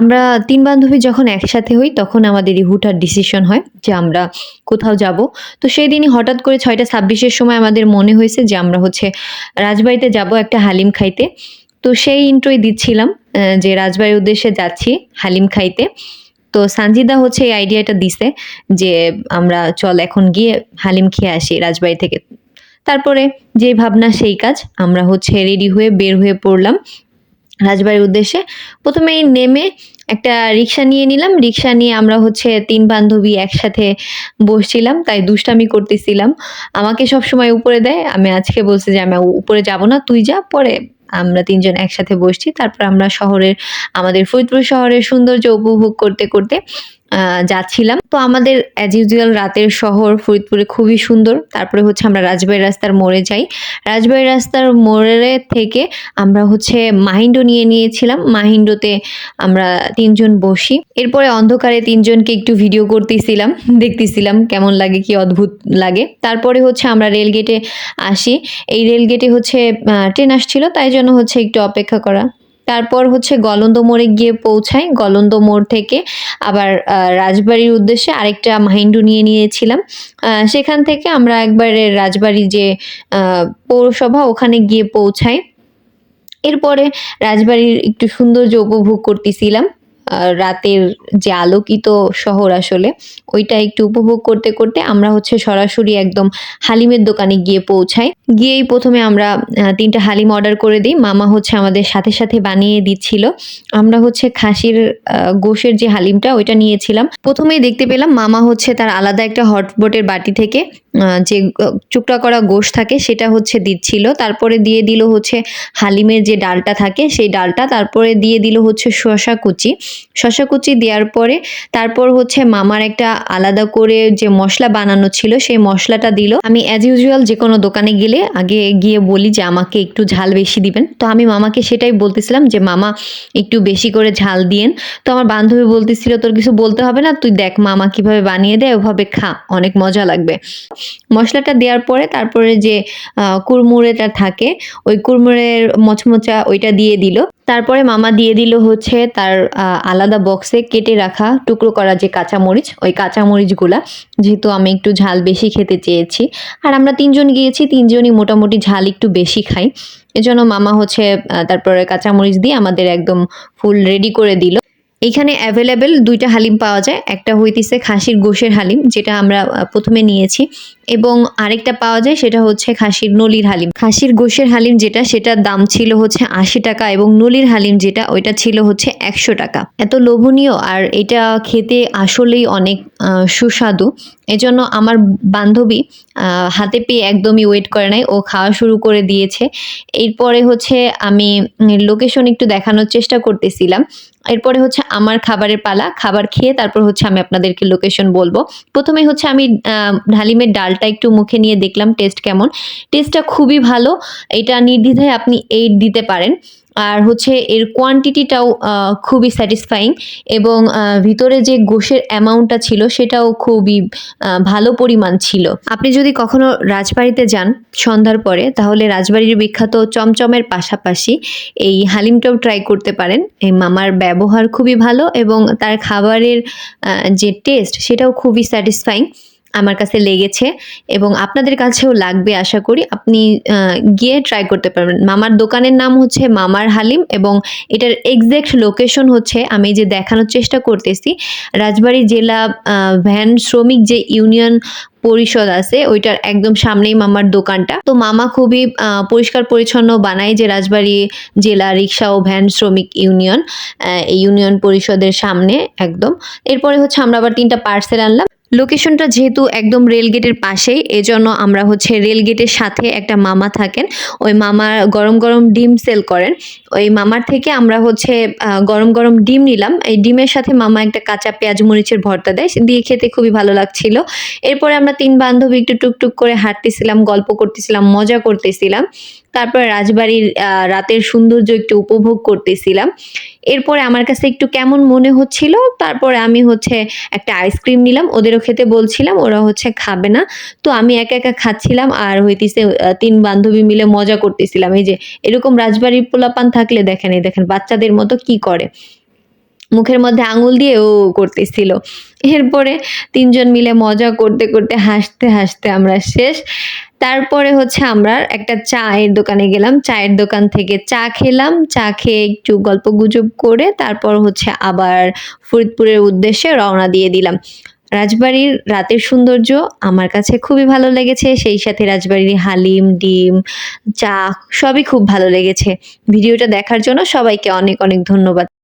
আমরা তিন বান্ধবী যখন একসাথে হই, তখন আমাদের এই হুটার ডিসিশন হয় যে আমরা কোথাও যাব। তো সেই দিনই হঠাৎ করে ছয়টা ছাব্বিশের সময় আমাদের মনে হয়েছে যে আমরা হচ্ছে রাজবাড়িতে যাব একটা হালিম খাইতে। তো সেই ইন্ট্রোই দিচ্ছিলাম যে রাজবাড়ির উদ্দেশ্যে যাচ্ছি হালিম খাইতে। তো সানজিদা হচ্ছে এই আইডিয়াটা দিছে যে আমরা চল এখন গিয়ে হালিম খেয়ে আসি রাজবাড়ি থেকে। তারপরে যে ভাবনা, সেই কাজ, আমরা হচ্ছে রেডি হয়ে বের হয়ে পড়লাম। রাজবাড়ির উদ্দেশ্যে। প্রথমেই নেমে একটা রিক্সা নিয়ে নিলাম। রিক্সা নিয়ে আমরা হচ্ছে তিন বান্ধবী একসাথে বসছিলাম, তাই দুষ্টামি করতেছিলাম। আমাকে সব সময় উপরে দেয়, আমি আজকে বলছি যে, আমি উপরে যাব না, তুই যা। পরে আমরা তিনজন একসাথে বসছি। তারপর আমরা শহরের, আমাদের ফরিদপুর শহরের সৌন্দর্য উপভোগ করতে করতে যাচ্ছিলাম। তো আমাদের অ্যাজ ইউজুয়াল রাতের শহর ফরিদপুরে খুবই সুন্দর। তারপরে হচ্ছে আমরা রাজবাড়ি রাস্তার মোড়ে যাই। রাজবাড়ি রাস্তার মোড়ে থেকে আমরা হচ্ছে মাহিন্ডো নিয়ে নিয়েছিলাম। মাহিন্ডোতে আমরা তিনজন বসি। এরপরে অন্ধকারে তিনজনকে একটু ভিডিও করতেছিলাম। দেখতেছিলাম কেমন লাগে, কি অদ্ভুত লাগে। তারপরে হচ্ছে আমরা রেলগেটে আসি। এই রেলগেটে হচ্ছে ট্রেন আসছিল। তাই জন্য হচ্ছে একটু অপেক্ষা করা। তারপর হচ্ছে গলন্দ মোড়ে গিয়ে পৌঁছাই। গলন্দ মোড় থেকে আবার রাজবাড়ির উদ্দেশ্যে আরেকটা মাহিন্ডু নিয়ে নিয়েছিলাম। সেখান থেকে আমরা একবারে রাজবাড়ি যে পৌরসভা ওখানে গিয়ে পৌঁছাই। এরপরে রাজবাড়ির একটু সৌন্দর্য উপভোগ করতেছিলাম। রাতের যে আলোকিত শহর আসলে, ওইটা একটু উপভোগ করতে করতে আমরা হচ্ছে সরাসরি একদম হালিমের দোকানে গিয়ে পৌঁছাই। গিয়েই প্রথমে আমরা তিনটা হালিম অর্ডার করে দিই। মামা হচ্ছে আমাদের সাথে সাথে বানিয়ে দিচ্ছিল। আমরা হচ্ছে খাসির গোশের যে হালিমটা, ওইটা নিয়েছিলাম। প্রথমেই দেখতে পেলাম মামা হচ্ছে তার আলাদা একটা হটপটের বাটি থেকে যে চুকটা করা গোশ থাকে সেটা হচ্ছে দিচ্ছিল। তারপরে দিয়ে দিল হচ্ছে হালিমের যে ডালটা থাকে সেই ডালটা, তারপরে দিয়ে দিল হচ্ছে শশা কুচি। শসা কুচি দেওয়ার পরে তারপর হচ্ছে মামার একটা আলাদা করে যে মশলা বানানো ছিল সেই মশলাটা দিল। আমি অ্যাজ ইউজুয়াল যে কোনো দোকানে গেলে আগে গিয়ে বলি যে আমাকে একটু ঝাল বেশি দিবেন। তো আমি মামাকে সেটাই বলতেছিলাম যে, মামা, একটু বেশি করে ঝাল দিয়েন। তো আমার বান্ধবী বলতেছিল, তোর কিছু বলতে হবে না, তুই দেখ মামা কীভাবে বানিয়ে দেয়, ওভাবে খা, অনেক মজা লাগবে। মশলাটা দেওয়ার পরে তারপরে যে কুড়মুড়েটা থাকে, ওই কুড়মুড়ের মচমচা ওইটা দিয়ে দিল। তারপরে মামা দিয়ে দিল হচ্ছে তার আলাদা বক্সে কেটে রাখা টুকরো করা যে কাঁচামরিচ, ওই কাঁচামরিচগুলা। যেহেতু আমি একটু ঝাল বেশি খেতে চেয়েছি। আর আমরা তিনজন গিয়েছি, তিনজনই মোটামুটি ঝাল একটু বেশি খাই। এজন্য মামা হচ্ছে তারপরে কাঁচামরিচ দিয়ে আমাদের একদম ফুল রেডি করে দিল। এখানে অ্যাভেলেবেল দুইটা হালিম পাওয়া যায়। একটা হইতেছে খাসির গোশের হালিম, যেটা আমরা প্রথমে নিয়েছি। এবং আরেকটা পাওয়া যায় সেটা হচ্ছে খাসির নলির হালিম। খাসির গোশের হালিম যেটা সেটার দাম ছিল হচ্ছে আশি টাকা এবং নলির হালিম যেটা ওইটা ছিল হচ্ছে একশো টাকা। এত লোভনীয় আর এটা খেতে আসলেই অনেক সুস্বাদু। এজন্য আমার বান্ধবী হাতে পেয়ে একদমই ওয়েট করে নাই। ও খাওয়া শুরু করে দিয়েছে। এরপরে হচ্ছে আমি লোকেশন একটু দেখানোর চেষ্টা করতেছিলাম। এরপরে হচ্ছে আমার খাবারের পালা খাবার খেয়ে তারপর হচ্ছে আমি আপনাদেরকে লোকেশন বলব। প্রথমে হচ্ছে আমি আহ, হালিমের ডালটা একটু মুখে নিয়ে দেখলাম টেস্ট কেমন। টেস্টটা খুবই ভালো, এটা নির্দ্বিধায় আপনি এইট দিতে পারেন। আর হচ্ছে এর কোয়ান্টিটিটাও খুবই স্যাটিসফাইং এবং ভিতরে যে গোশের অ্যামাউন্টটা ছিল সেটাও খুবই ভালো পরিমাণ ছিল। আপনি যদি কখনো রাজবাড়িতে যান সন্ধ্যার পরে, তাহলে রাজবাড়ির বিখ্যাত চমচমের পাশাপাশি এই হালিমটাও ট্রাই করতে পারেন। এই মামার ব্যবহার খুবই ভালো এবং তার খাবারের যে টেস্ট সেটাও খুবই স্যাটিসফাইং আমার কাছে লেগেছে এবং আপনাদের কাছেও লাগবে আশা করি। আপনি গিয়ে ট্রাই করতে পারবেন। মামার দোকানের নাম হচ্ছে মামার হালিম এবং এটার এক্স্যাক্ট লোকেশন হচ্ছে আমি যে দেখানোর চেষ্টা করতেছি, রাজবাড়ী জেলা ভ্যান শ্রমিক যে ইউনিয়ন পরিষদ আছে, ওইটার একদম সামনেই মামার দোকানটা। তো মামা খুবই পরিষ্কার পরিচ্ছন্ন বানায় যে রাজবাড়ী জেলা রিক্সা ও ভ্যান শ্রমিক ইউনিয়ন এই ইউনিয়ন পরিষদের সামনে একদম। এরপরে হচ্ছে আমরা আবার তিনটা পার্সেল আনলাম। লোকেশনটা যেহেতু একদম রেলগেটের পাশেই, এজন্য আমরা হচ্ছে রেলগেটের সাথে একটা মামা থাকেন। ওই মামা গরম গরম ডিম সেল করেন। ওই মামার থেকে আমরা হচ্ছে গরম গরম ডিম নিলাম। এই ডিমের সাথে মামা একটা কাঁচা পেঁয়াজ মরিচের ভর্তা দেয়। দিয়ে খেতে খুবই ভালো লাগছিল। এরপরে আমরা তিন বান্ধবী একটু টুকটুক করে হাঁটতেছিলাম, গল্প করতেছিলাম, মজা করতেছিলাম। তারপর রাজবাড়ির রাতের সৌন্দর্য একটু উপভোগ করতেছিলাম। এরপরে আমার কাছে একটু কেমন মনে হচ্ছিল, তারপরে আমি হচ্ছে একটা আইসক্রিম নিলাম, ওদেরও খেতে বলছিলাম, ওরা হচ্ছে খাবে না। তো আমি একা একা খাচ্ছিলাম আর হইতেছে তিন বান্ধবী মিলে মজা করতেছিলাম। এই যে, এরকম রাজবাড়ির পোলাপান থাকলে দেখেন, এই দেখেন বাচ্চাদের মতো কি করে। মুখের মধ্যে আঙুল দিয়ে ও করতেছিল। এরপরে তিনজন মিলে মজা করতে করতে হাসতে হাসতে আমরা শেষ। তারপরে হচ্ছে আমরা একটা চায়ের দোকানে গেলাম। চায়ের দোকান থেকে চা খেলাম। চা খেয়ে একটু গল্প গুজব করে তারপর হচ্ছে আবার ফরিদপুরের উদ্দেশ্যে রওনা দিয়ে দিলাম। রাজবাড়ির রাতের সৌন্দর্য আমার কাছে খুবই ভালো লেগেছে। সেই সাথে রাজবাড়ির হালিম, ডিম, চা সবই খুব ভালো লেগেছে। ভিডিওটা দেখার জন্য সবাইকে অনেক অনেক ধন্যবাদ।